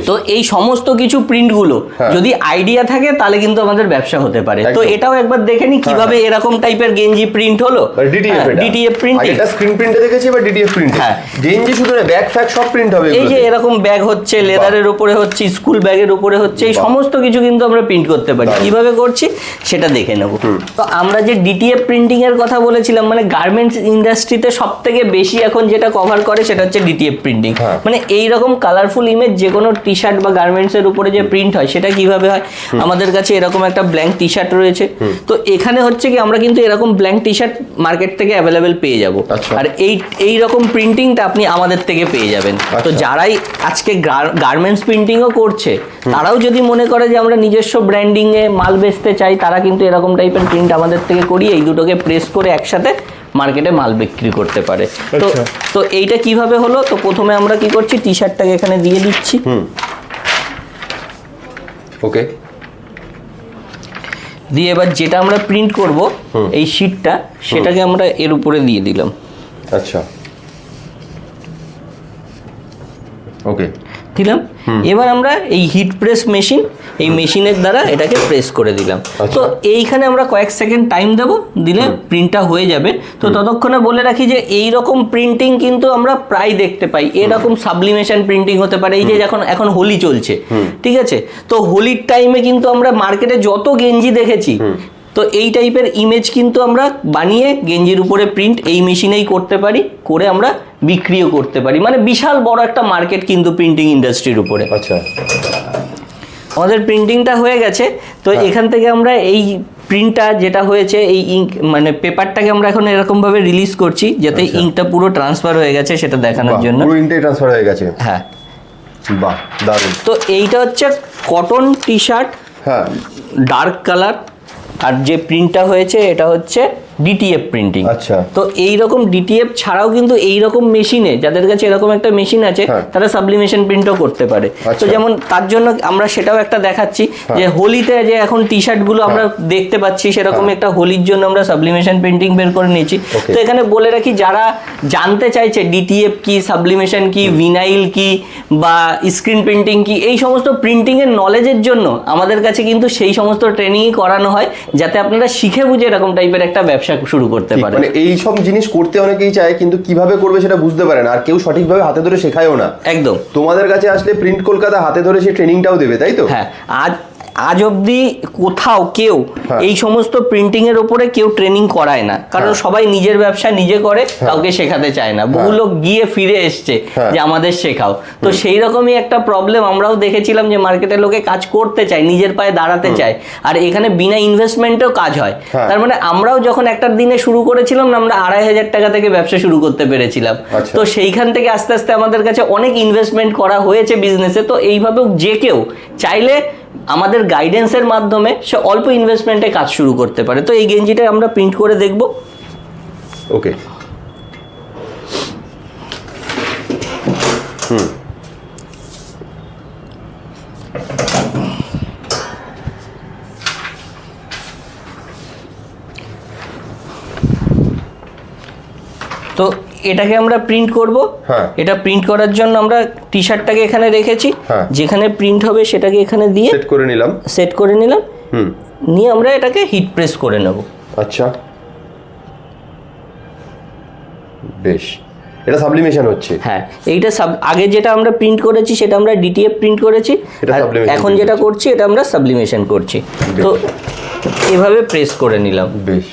Speaker 1: তো এই সমস্ত কিছু প্রিন্টগুলো
Speaker 2: হ্যাঁ।
Speaker 1: যদি আইডিয়া থাকে তাহলে কিন্তু আমাদের ব্যবসা হতে পারে। তো এটাও একবার দেখে নি কীভাবে এরকম টাইপের গেঞ্জি প্রিন্ট হলো?
Speaker 2: ডিটিএফ
Speaker 1: ডিটিএফ প্রিন্টিং
Speaker 2: এটা। স্ক্রিন প্রিন্টে দেখেছি এবার ডিটিএফ প্রিন্ট
Speaker 1: হ্যাঁ।
Speaker 2: গেঞ্জি শুধু না ব্যাগ ফ্যাগ সব প্রিন্ট হবে
Speaker 1: এই যে এরকম ব্যাগ হচ্ছে লেদারের উপরে হচ্ছে স্কুল ব্যাগের উপরে হচ্ছে এই সমস্ত কিছু কিন্তু আমরা প্রিন্ট করতে পারি। কীভাবে করছি সেটা দেখে নেব। তো আমরা যে ডিটিএফ প্রিন্টিং এর কথা বলেছিলাম মানে গার্মেন্টস ইন্ডাস্ট্রিতে সব থেকে বেশি এখন যেটা কভার করে সেটা হচ্ছে ডিটিএফ প্রিন্টিং
Speaker 2: হ্যাঁ।
Speaker 1: মানে এই রকম কালারফুল ইমেজ যে কোনো টি শার্ট বা গার্মেন্টস এর উপরে যে প্রিন্ট হয় সেটা কীভাবে হয়? আমাদের কাছে এরকম একটা ব্ল্যাঙ্ক টি শার্ট রয়েছে তো এখানে হচ্ছে কি আমরা কিন্তু এরকম ব্ল্যাঙ্ক টি শার্ট মার্কেট থেকে অ্যাভেলেবেল পেয়ে যাব।
Speaker 2: আচ্ছা।
Speaker 1: আর এই এই রকম প্রিন্টিংটা আপনি আমাদের থেকে পেয়ে যাবেন। তো
Speaker 2: আচ্ছা।
Speaker 1: যারাই আজকে গার্মেন্টস প্রিন্টিংও করছে তারাও যদি মনে করে যে আমরা নিজস্ব ব্র্যান্ডিং এ মাল বেচতে চাই তারা কিন্তু এরকম টাইপের প্রিন্ট আমাদের থেকে করিয়ে এই দুটোকে প্রেস করে একসাথে মার্কেটে মাল বিক্রি করতে পারে। তো
Speaker 2: আচ্ছা।
Speaker 1: তো এইটা কীভাবে হলো? তো প্রথমে আমরা কি করছি? টি শার্টটাকে এখানে দিয়ে দিচ্ছি।
Speaker 2: ওকে।
Speaker 1: দিয়ে এবার যেটা আমরা প্রিন্ট করব এই শিটটা সেটাকে আমরা এর উপরে দিয়ে দিলাম।
Speaker 2: আচ্ছা। ওকে।
Speaker 1: দিলাম। এবার আমরা এই হিট প্রেস মেশিন এই মেশিনের দ্বারা এটাকে প্রেস করে দিলাম।
Speaker 2: আচ্ছা।
Speaker 1: তো এইখানে আমরা কয়েক সেকেন্ড টাইম দেব দিলে প্রিন্টটা হয়ে যাবে। তো ততক্ষণে বলে রাখি যে এই রকম প্রিন্টিং কিন্তু আমরা প্রায় দেখতে পাই। এরকম সাবলিমেশন প্রিন্টিং হতে পারে। এই যে এখন এখন হোলি চলছে। ঠিক আছে? তো হোলির টাইমে কিন্তু আমরা মার্কেটে যত গেঞ্জি দেখেছি তো এই টাইপের ইমেজ কিন্তু আমরা বানিয়ে গেঞ্জির উপরে প্রিন্ট এই মেশিনেই করতে পারি। করে আমরা বিক্রিও করতে পারি। মানে বিশাল বড় একটা মার্কেট কিন্তু প্রিন্টিং ইন্ডাস্ট্রির উপরে।
Speaker 2: আচ্ছা।
Speaker 1: আমাদের প্রিন্টিংটা হয়ে গেছে। তো
Speaker 2: হ্যাঁ।
Speaker 1: এখান থেকে আমরা এই প্রিন্টটা যেটা হয়েছে এই ইঙ্ক মানে পেপারটাকে আমরা এখন এরকম ভাবে রিলিজ করছি যাতে
Speaker 2: আচ্ছা।
Speaker 1: ইঙ্কটা পুরো ট্রান্সফার হয়ে গেছে সেটা দেখানোর জন্য।
Speaker 2: পুরো ইনটেক ট্রান্সফার হয়ে গেছে।
Speaker 1: হ্যাঁ।
Speaker 2: বাহ দারুণ।
Speaker 1: তো এইটা হচ্ছে কটন টি শার্ট
Speaker 2: হ্যাঁ।
Speaker 1: ডার্ক কালার আর যে প্রিন্টটা হয়েছে এটা হচ্ছে ডিটিএফ প্রিন্টিং
Speaker 2: আচ্ছা।
Speaker 1: তো এই রকম ডিটিএফ ছাড়াও কিন্তু এই রকম মেশিনে যাদের কাছে এরকম একটা মেশিন আছে
Speaker 2: হ্যাঁ।
Speaker 1: তারা সাবলিমেশন প্রিন্টও করতে পারে। তো
Speaker 2: আচ্ছা।
Speaker 1: যেমন তার জন্য আমরা সেটাও একটা দেখাচ্ছি যে হোলিতে যে এখন টি শার্টগুলো আমরা দেখতে পাচ্ছি সেরকম একটা হোলির জন্য আমরা সাবলিমেশন প্রিন্টিং বের করে নিয়েছি। তো এখানে বলে রাখি যারা জানতে চাইছে ডিটিএফ কি সাবলিমেশন কি ভিনাইল কি বা স্ক্রিন প্রিন্টিং কি এই সমস্ত প্রিন্টিং এর নলেজের জন্য আমাদের কাছে কিন্তু সেই সমস্ত ট্রেনিংই করানো হয় যাতে আপনারা শিখে বুঝে এরকম টাইপের একটা ব্যবসা শুরু করতে পারে।
Speaker 2: মানে এই সব জিনিস করতে অনেকেই চায় কিন্তু কীভাবে করবে সেটা বুঝতে পারে না আর কেউ সঠিকভাবে হাতে ধরে শেখায়ও না।
Speaker 1: একদম।
Speaker 2: তোমাদের কাছে আসলে প্রিন্ট কলকাতা হাতে ধরে সেই ট্রেনিংটাও দেবে তাই তো?
Speaker 1: হ্যাঁ আজ আজ অবধি কোথাও কেউ
Speaker 2: হ্যাঁ।
Speaker 1: এই সমস্ত প্রিন্টিং এর উপরে কেউ ট্রেনিং করায় না। কারণ
Speaker 2: হ্যাঁ।
Speaker 1: সবাই নিজের ব্যবসা নিজে করে কাউকে শেখাতে চায় না। বহু লোক গিয়ে ফিরে এসছে
Speaker 2: হ্যাঁ।
Speaker 1: যে আমাদের শেখাও। তো সেই রকমই একটা প্রবলেম আমরাও দেখেছিলাম যে মার্কেটের লোকে কাজ করতে চায় নিজের পায়ে দাঁড়াতে চায়। আর এখানে বিনা ইনভেস্টমেন্টেও কাজ হয়।
Speaker 2: হ্যাঁ।
Speaker 1: তার মানে আমরাও যখন একটা দিনে শুরু করেছিলাম না আমরা আড়াই হাজার টাকা থেকে ব্যবসা শুরু করতে পেরেছিলাম।
Speaker 2: আচ্ছা।
Speaker 1: তো সেইখান থেকে আস্তে আস্তে আমাদের কাছে অনেক ইনভেস্টমেন্ট করা হয়েছে বিজনেসে তো এইভাবেও যে কেউ চাইলে আমাদের গাইডেন্সের মাধ্যমে সে অল্প ইনভেস্টমেন্টে কাজ শুরু করতে পারে। তো এই গেঞ্জিটা আমরা প্রিন্ট করে দেখব।
Speaker 2: ওকে হুম
Speaker 1: তো এটাকে আমরা প্রিন্ট করব।
Speaker 2: হ্যাঁ।
Speaker 1: এটা প্রিন্ট করার জন্য আমরা টি শার্টটাকে এখানে রেখেছি।
Speaker 2: হ্যাঁ।
Speaker 1: যেখানে প্রিন্ট হবে সেটাকে এখানে দিয়ে
Speaker 2: সেট করে নিলাম।
Speaker 1: সেট করে নিলাম।
Speaker 2: হুম।
Speaker 1: নিয়ে আমরা এটাকে হিট প্রেস করে নেব।
Speaker 2: আচ্ছা। বেশ। এটা সাবলিমেশন হচ্ছে।
Speaker 1: হ্যাঁ এইটা সাব আগে যেটা আমরা প্রিন্ট করেছি সেটা আমরা ডিটিএফ প্রিন্ট করেছি। এখন যেটা করছি এটা আমরা সাবলিমেশন করছি। তো এভাবে প্রেস করে নিলাম।
Speaker 2: বেশ।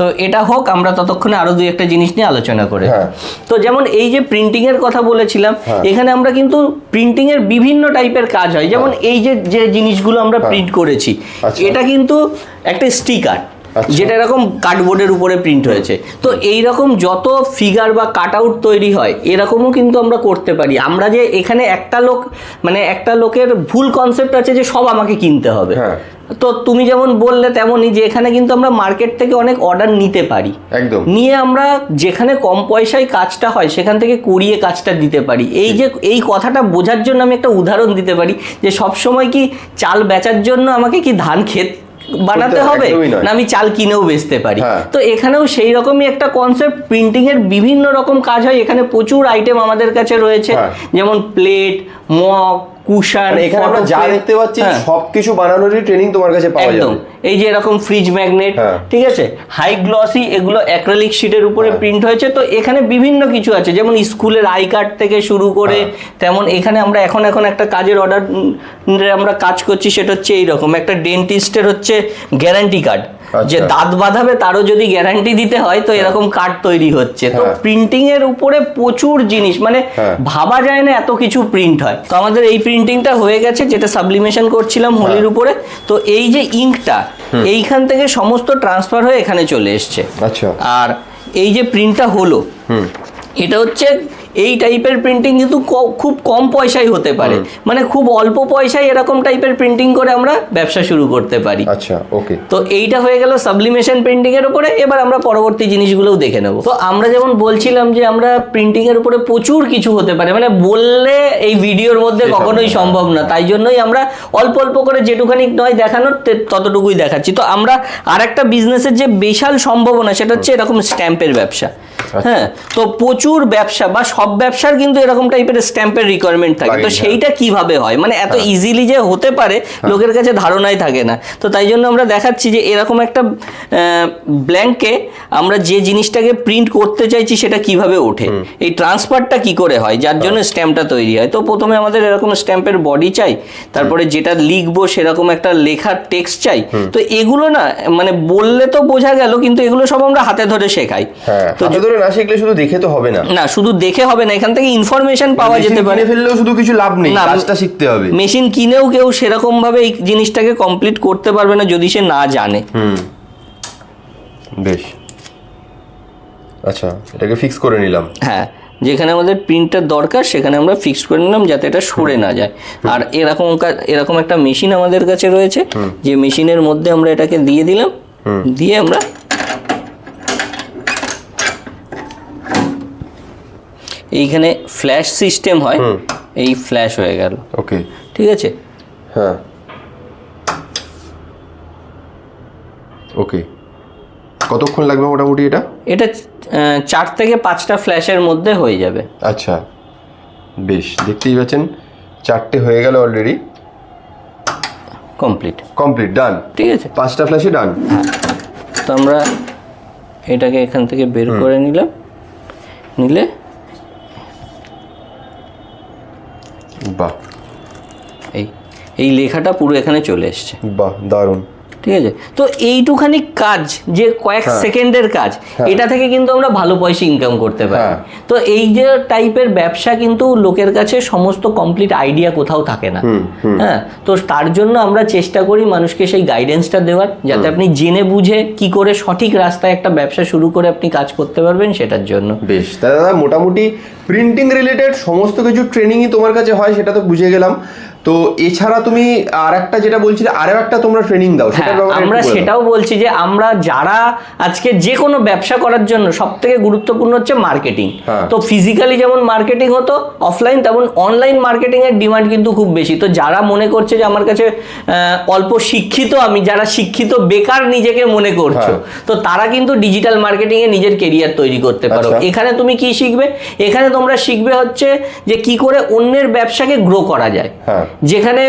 Speaker 1: তো এটা হোক আমরা ততক্ষণে আরও দুই একটা জিনিস নিয়ে আলোচনা করে
Speaker 2: হ্যাঁ।
Speaker 1: তো যেমন এই যে প্রিন্টিং এর কথা বলেছিলাম
Speaker 2: হ্যাঁ।
Speaker 1: এখানে আমরা কিন্তু প্রিন্টিং এর বিভিন্ন টাইপের কাজ হয় যেমন এই যে যে জিনিসগুলো আমরা
Speaker 2: হ্যাঁ।
Speaker 1: প্রিন্ট করেছি
Speaker 2: আচ্ছা।
Speaker 1: এটা কিন্তু একটা স্টিকার। যেটা এরকম কার্ডবোর্ডের উপরে প্রিন্ট হয়েছে। তো এই রকম যত ফিগার বা কাট আউট তৈরি হয় এরকমও কিন্তু আমরা করতে পারি। আমরা যে এখানে একটা লোক মানে একটা লোকের ভুল কনসেপ্ট আছে যে সব আমাকে কিনতে হবে।
Speaker 2: হ্যাঁ।
Speaker 1: তো তুমি যেমন বললে তেমনই যে এখানে কিন্তু আমরা মার্কেট থেকে অনেক অর্ডার নিতে পারি।
Speaker 2: একদম।
Speaker 1: নিয়ে আমরা যেখানে কম পয়সায় কাজটা হয় সেখান থেকে কুড়িয়ে কাজটা দিতে পারি। এই যে এই কথাটা বোঝার জন্য আমি একটা উদাহরণ দিতে পারি যে সব সময় কি চাল বেচার জন্য আমাকে কি ধান ক্ষেত বানাতে হবে? না আমি চাল কিনেও বেচতে পারি।
Speaker 2: হ্যাঁ।
Speaker 1: তো এখানেও সেই রকমই একটা কনসেপ্ট প্রিন্টিং এর বিভিন্ন রকম কাজ হয়। এখানে প্রচুর আইটেম আমাদের কাছে রয়েছে।
Speaker 2: হ্যাঁ।
Speaker 1: যেমন প্লেট মগ কুশন
Speaker 2: মানে এখানে আমরা যা দেখতে পাচ্ছি সবকিছু বানানোরই ট্রেনিং তোমার কাছে পাওয়া
Speaker 1: হ্যাঁ।
Speaker 2: যাবে
Speaker 1: এই যে এরকম ফ্রিজ ম্যাগনেট
Speaker 2: হ্যাঁ।
Speaker 1: ঠিক আছে হাই গ্লসি এগুলো অ্যাক্রেলিক শিটের উপরে
Speaker 2: হ্যাঁ।
Speaker 1: প্রিন্ট হয়েছে তো এখানে বিভিন্ন কিছু আছে যেমন স্কুলের আই কার্ড থেকে শুরু করে
Speaker 2: হ্যাঁ।
Speaker 1: তেমন এখানে আমরা এখন এখন একটা কাজের অর্ডার আমরা কাজ করছি সেটা হচ্ছে এইরকম একটা ডেন্টিস্টের হচ্ছে গ্যারান্টি কার্ড যে
Speaker 2: আচ্ছা।
Speaker 1: দাঁত বাঁধাবে তারও যদি গ্যারান্টি দিতে হয় তো এরকম কার্ড তৈরি হচ্ছে তো
Speaker 2: হ্যাঁ।
Speaker 1: প্রিন্টিং এর উপরে প্রচুর জিনিস মানে
Speaker 2: হ্যাঁ।
Speaker 1: ভাবা যায় না এত কিছু প্রিন্ট হয় তো আমাদের এই প্রিন্টিংটা হয়ে গেছে যেটা সাবলিমেশন করছিলাম হোলির
Speaker 2: হ্যাঁ।
Speaker 1: উপরে তো এই যে ইঙ্কটা এইখান থেকে সমস্ত ট্রান্সফার হয়ে এখানে চলে এসছে
Speaker 2: আচ্ছা
Speaker 1: আর এই যে প্রিন্টটা হলো এটা হচ্ছে এই টাইপের প্রিন্টিং কিন্তু খুব কম পয়সায় হতে পারে। মানে খুব অল্প পয়সায় এরকম টাইপের প্রিন্টিং করে আমরা ব্যবসা শুরু করতে পারি।
Speaker 2: আচ্ছা ওকে
Speaker 1: তো এইটা হয়ে গেল সাবলিমেশন প্রিন্টিং এর উপরে এবার আমরা পরবর্তী জিনিসগুলোও দেখে নেব। তো আমরা যেমন বলছিলাম যে আমরা প্রিন্টিং এর উপরে প্রচুর কিছু হতে পারে মানে বললে এই ভিডিওর মধ্যে কখনোই সম্ভব না। তাই জন্যই আমরা অল্প অল্প করে যেটুখানি নয় দেখানোর ততটুকুই দেখাচ্ছি। তো আমরা আর একটা বিজনেসের যে বিশাল সম্ভাবনা সেটা হচ্ছে এরকম স্ট্যাম্পের ব্যবসা। হ্যাঁ তো প্রচুর ব্যবসা বা সব ব্যবসার কিন্তু এরকম টাইপের স্ট্যাম্পের রিকোয়ারমেন্ট থাকে। তো
Speaker 2: হ্যাঁ।
Speaker 1: সেইটা কীভাবে হয়? মানে এত ইজিলি যে হতে পারে লোকের কাছে ধারণাই থাকে না। তো তাই জন্য আমরা দেখাচ্ছি যে এরকম একটা ব্ল্যাঙ্কে আমরা যে জিনিসটাকে প্রিন্ট করতে চাইছি সেটা কীভাবে ওঠে? এই ট্রান্সফারটা কি করে হয়? যার জন্য স্ট্যাম্পটা তৈরি হয়। তো প্রথমে আমাদের এরকম স্ট্যাম্পের বডি চাই তারপরে যেটা লিখব সেরকম একটা লেখার টেক্সট চাই। তো এগুলো না মানে বললে তো বোঝা গেল কিন্তু এগুলো সব আমরা হাতে ধরে শেখাই।
Speaker 2: হ্যাঁ
Speaker 1: তো
Speaker 2: ধরে না শিখলে শুধু দেখে তো হবে না।
Speaker 1: না শুধু দেখে হবে না এখান থেকে ইনফরমেশন পাওয়া যেতে পারে।
Speaker 2: ফেললেও শুধু কিছু লাভ নেই কাজটা শিখতে হবে।
Speaker 1: মেশিন কিনেও কেউ সেরকম ভাবে এই জিনিসটাকে কমপ্লিট করতে পারবে না যদি সে না জানে।
Speaker 2: বেশ। আচ্ছা এটাকে ফিক্স করে নিলাম।
Speaker 1: হ্যাঁ যেখানে আমাদের প্রিন্টার দরকার সেখানে আমরা ফিক্স করে নিলাম যাতে এটা সরে না যায়। আর এরকম এরকম একটা মেশিন আমাদের কাছে রয়েছে যে মেশিনের মধ্যে আমরা এটাকে দিয়ে দিলাম। দিয়ে আমরা এইখানে ফ্ল্যাশ সিস্টেম হয় এই ফ্ল্যাশ হয়ে গেল।
Speaker 2: ওকে।
Speaker 1: ঠিক আছে?
Speaker 2: হ্যাঁ। ওকে। কতক্ষণ লাগবে মোটামুটি এটা?
Speaker 1: এটা চার থেকে পাঁচটা ফ্ল্যাশের মধ্যে হয়ে যাবে।
Speaker 2: আচ্ছা। বেশ দেখতেই পাচ্ছেন চারটে হয়ে গেল অলরেডি
Speaker 1: কমপ্লিট
Speaker 2: কমপ্লিট ডান
Speaker 1: ঠিক আছে।
Speaker 2: পাঁচটা ফ্ল্যাশে ডান
Speaker 1: তো আমরা এটাকে এখান থেকে বের করে নিলাম। নিলে
Speaker 2: বাহ।
Speaker 1: এই এই লেখাটা পুরো এখানে চলে এসছে।
Speaker 2: বাহ দারুণ।
Speaker 1: ঠিক আছে? তো এইটুখানি কাজ যে কয়েক
Speaker 2: হ্যাঁ।
Speaker 1: সেকেন্ডের কাজ এটা থেকে কিন্তু আমরা ভালো পয়সা ইনকাম করতে পারি।
Speaker 2: হ্যাঁ।
Speaker 1: তো এই যে টাইপের ব্যবসা কিন্তু লোকের কাছে সমস্ত কমপ্লিট আইডিয়া কোথাও থাকে না। হ্যাঁ? তো তার জন্য আমরা চেষ্টা করি মানুষকে সেই গাইডেন্সটা দেওয়ার যাতে আপনি জেনে বুঝে কি করে সঠিক রাস্তায় একটা ব্যবসা শুরু করে আপনি কাজ করতে পারবেন সেটার জন্য।
Speaker 2: বেশ দাদা মোটামুটি প্রিন্টিং রিলেটেড সমস্ত কিছু ট্রেনিংই তোমার কাছে হয় সেটা তো বুঝে গেলাম। তো এছাড়া তুমি আর একটা যেটা বলছিলে আরও একটা তোমরা ট্রেনিং দাও
Speaker 1: হ্যাঁ আমরা সেটাও বলছি যে আমরা যারা আজকে যে কোনো ব্যবসা করার জন্য সব থেকে গুরুত্বপূর্ণ হচ্ছে মার্কেটিং
Speaker 2: হ্যাঁ।
Speaker 1: তো ফিজিক্যালি যেমন মার্কেটিং হতো অফলাইন তেমন অনলাইন মার্কেটিং এর ডিমান্ড কিন্তু খুব বেশি তো যারা মনে করছে যে আমার কাছে অল্প শিক্ষিত আমি যারা শিক্ষিত বেকার নিজেকে মনে করছ
Speaker 2: হ্যাঁ।
Speaker 1: তো তারা কিন্তু ডিজিটাল মার্কেটিং এ নিজের কেরিয়ার তৈরি করতে পারো
Speaker 2: আচ্ছা।
Speaker 1: এখানে তুমি কি শিখবে এখানে তোমরা শিখবে হচ্ছে যে কি করে অন্যের ব্যবসাকে গ্রো করা যায়। যেখানে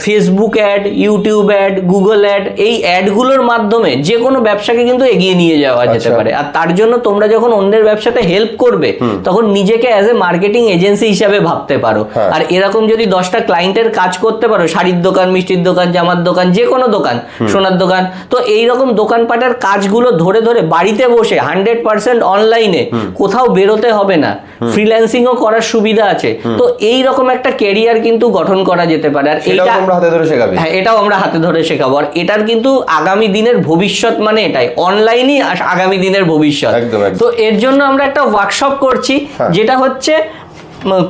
Speaker 1: Facebook ad YouTube ad Google ad এই অ্যাডগুলোর মাধ্যমে যে কোনো ব্যবসাকে কিন্তু এগিয়ে নিয়ে যাওয়া যেতে
Speaker 2: আচ্ছা।
Speaker 1: পারে। আর তার জন্য তোমরা যখন অন্যের ব্যবসাতে হেল্প করবে তখন নিজেকে অ্যাজ এ মার্কেটিং এজেন্সি হিসাবে ভাবতে পারো।
Speaker 2: হ্যাঁ।
Speaker 1: আর এরকম যদি দশটা ক্লায়েন্টের কাজ করতে পারো শাড়ির দোকান মিষ্টির দোকান জামার দোকান যে কোনো দোকান সোনার দোকান তো এই রকম দোকানপাটের কাজগুলো ধরে ধরে বাড়িতে বসে হান্ড্রেড পার্সেন্ট অনলাইনে কোথাও বেরোতে হবে না। ফ্রিল্যান্সিংও করার সুবিধা আছে। তো এই রকম একটা কেরিয়ার কিন্তু গঠন করা যেতে পারে। আর
Speaker 2: সেটাও আমরা হাতে ধরে শেখাবো
Speaker 1: হ্যাঁ এটাও আমরা হাতে ধরে শেখাবো আর এটার কিন্তু আগামী দিনের ভবিষ্যৎ মানে এটাই অনলাইনই আগামী দিনের ভবিষ্যৎ। তো এর জন্য আমরা একটা ওয়ার্কশপ করছি
Speaker 2: হ্যাঁ।
Speaker 1: যেটা হচ্ছে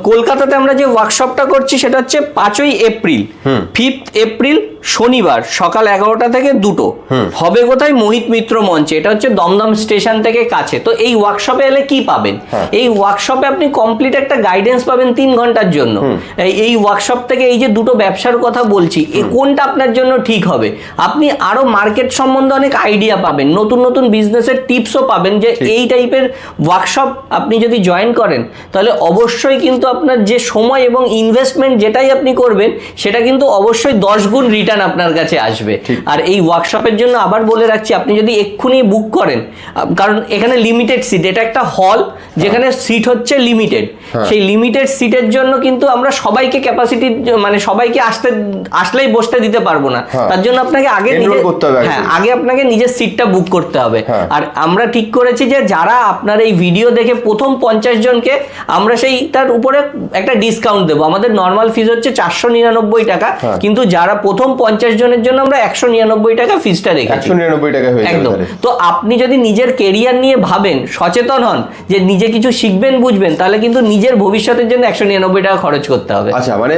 Speaker 1: কলকাতাতে আমরা যে ওয়ার্কশপটা করছি সেটা হচ্ছে পাঁচই এপ্রিল। ফিফথ এপ্রিল শনিবার সকাল এগারোটা থেকে দুটো। হবে কোথায়? মোহিত মিত্র মঞ্চে। এটা হচ্ছে দমদম স্টেশন থেকে কাছে। তো এই ওয়ার্কশপে এলে কি পাবেন?
Speaker 2: হ্যাঁ।
Speaker 1: এই ওয়ার্কশপে আপনি কমপ্লিট একটা গাইডেন্স পাবেন তিন ঘণ্টার জন্য। এই- এই ওয়ার্কশপ থেকে এই যে দুটো ব্যবসার কথা বলছি এই কোনটা আপনার জন্য ঠিক হবে? আপনি আরও মার্কেট সম্বন্ধে অনেক আইডিয়া পাবেন। নতুন নতুন বিজনেসের টিপসও পাবেন যে এই টাইপের ওয়ার্কশপ আপনি যদি জয়েন করেন তাহলে অবশ্যই কিন্তু আপনার যে সময় এবং ইনভেস্টমেন্ট যেটাই আপনি করবেন সেটা কিন্তু অবশ্যই দশ গুণ রিটার্ন আপনার কাছে আসবে। আর এই ওয়ার্কশপের জন্য আবার বলে রাখছি আপনি যদি এক্ষুনি বুক করেন কারণ এখানে লিমিটেড সিট এটা একটা হল যেখানে সিট হচ্ছে লিমিটেড সেই লিমিটেড সিটের জন্য কিন্তু আমরা সবাইকে ক্যাপাসিটি মানে সবাইকে আসতে আসলেই বসতে দিতে পারব না।
Speaker 2: হ্যাঁ।
Speaker 1: তার জন্য আপনাকে আগে হ্যাঁ আগে আপনাকে নিজের সিটটা বুক করতে হবে।
Speaker 2: হ্যাঁ।
Speaker 1: আর আমরা ঠিক করেছি যে যারা আপনার এই ভিডিও দেখে প্রথম পঞ্চাশ জনকে আমরা সেইটার উপরে একটা ডিসকাউন্ট দেবো। আমাদের নর্মাল ফিজ হচ্ছে চারশো নিরানব্বই টাকা।
Speaker 2: হ্যাঁ।
Speaker 1: কিন্তু যারা প্রথম পঞ্চাশ জনের জন্য আমরা একশো নিরানব্বই টাকা ফিজটা রেখেছি।
Speaker 2: একশো নিরানব্বই টাকা
Speaker 1: একদম। তো আপনি যদি নিজের কেরিয়ার নিয়ে ভাবেন সচেতন হন যে নিজে কিছু শিখবেন বুঝবেন তাহলে কিন্তু নিজের ভবিষ্যতের জন্য একশো নিরানব্বই টাকা খরচ করতে হবে।
Speaker 2: আচ্ছা মানে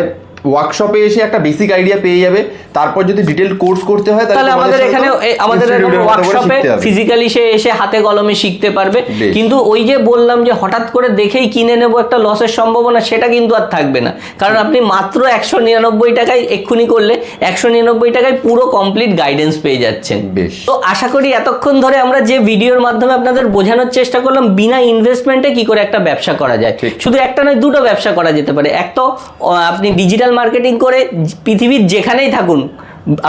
Speaker 2: ওয়ার্কশপে এসে একটা বেসিক আইডিয়া পেয়ে যাবে। তারপর যদি ডিটেল কোর্স করতে হয়
Speaker 1: তাহলে আমাদের এখানে আমাদের ওয়ার্কশপে ফিজিক্যালি সে এসে হাতে কলমে শিখতে পারবে। কিন্তু ওই যে বললাম যে হঠাৎ করে দেখেই কিনে নেব একটা লসের সম্ভাবনা সেটা কিন্তু আর থাকবে না। কারণ আপনি মাত্র একশো নিরানব্বই টাকায় এক্ষুনি করলে একশো নিরানব্বই টাকায় পুরো কমপ্লিট গাইডেন্স পেয়ে যাচ্ছেন।
Speaker 2: বেশ।
Speaker 1: তো আশা করি এতক্ষণ ধরে আমরা যে ভিডিওর মাধ্যমে আপনাদের বোঝানোর চেষ্টা করলাম বিনা ইনভেস্টমেন্টে কি করে একটা ব্যবসা করা যায়। শুধু একটা নয় দুটো ব্যবসা করা যেতে পারে। এক তো আপনি ডিজিটাল মার্কেটিং করে পৃথিবীর যেখানেই থাকুন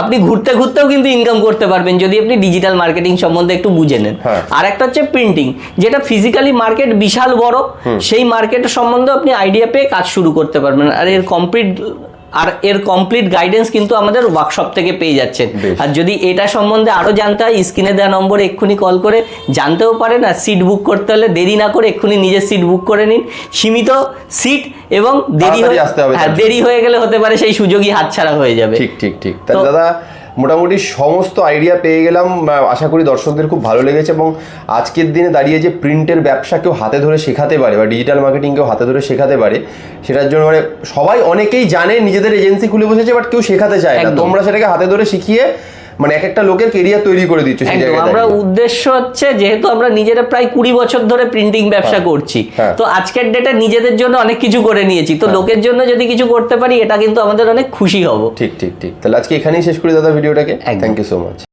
Speaker 1: আপনি ঘুরতে ঘুরতেও কিন্তু ইনকাম করতে পারবেন যদি আপনি ডিজিটাল মার্কেটিং সম্বন্ধে একটু বুঝে নেন।
Speaker 2: হ্যাঁ।
Speaker 1: আর একটা হচ্ছে প্রিন্টিং যেটা ফিজিক্যালি মার্কেট বিশাল বড় সেই মার্কেট সম্বন্ধে আপনি আইডিয়া পেয়ে কাজ শুরু করতে পারবেন। আর এর কমপ্লিট আর এর কমপ্লিট গাইডেন্স কিন্তু আমাদের ওয়ার্কশপ থেকে পেয়ে যাচ্ছেন। আর যদি এটা সম্বন্ধে আরও জানতে হয় স্ক্রিনে দেওয়া নম্বরে এক্ষুনি কল করে জানতেও পারেন আর সিট বুক করতে হলে দেরি না করে এক্ষুনি নিজের সিট বুক করে নিন। সীমিত সিট এবং দেরি হয়ে হ্যাঁ দেরি হয়ে গেলে হতে পারে সেই সুযোগই হাতছাড়া হয়ে যাবে।
Speaker 2: ঠিক ঠিক ঠিক। দাদা মোটামুটি সমস্ত আইডিয়া পেয়ে গেলাম আশা করি দর্শকদের খুব ভালো লেগেছে এবং আজকের দিনে দাঁড়িয়ে যে প্রিন্টের ব্যবসা কেউ হাতে ধরে শেখাতে পারে বা ডিজিটাল মার্কেটিং কেউ হাতে ধরে শেখাতে পারে সেটার জন্য মানে সবাই অনেকেই জানে নিজেদের এজেন্সি খুলে বসেছে বাট কেউ শেখাতে চায় না। তোমরা সেটাকে হাতে ধরে শিখিয়ে মানে এক একটা লোকের কেরিয়ার তৈরি করে দিচ্ছ সেই জায়গায়
Speaker 1: আমরা উদ্দেশ্য হচ্ছে যেহেতু আমরা নিজেরা প্রায় কুড়ি বছর ধরে প্রিন্টিং ব্যবসা করছি
Speaker 2: হ্যাঁ।
Speaker 1: তো আজকের ডেটে নিজেদের জন্য অনেক কিছু করে নিয়েছি তো লোকের জন্য যদি কিছু করতে পারি এটা কিন্তু আমাদের অনেক খুশি হব।
Speaker 2: ঠিক ঠিক ঠিক। তাহলে আজকে এখানেই শেষ করি দাদা ভিডিওটাকে। Thank you so much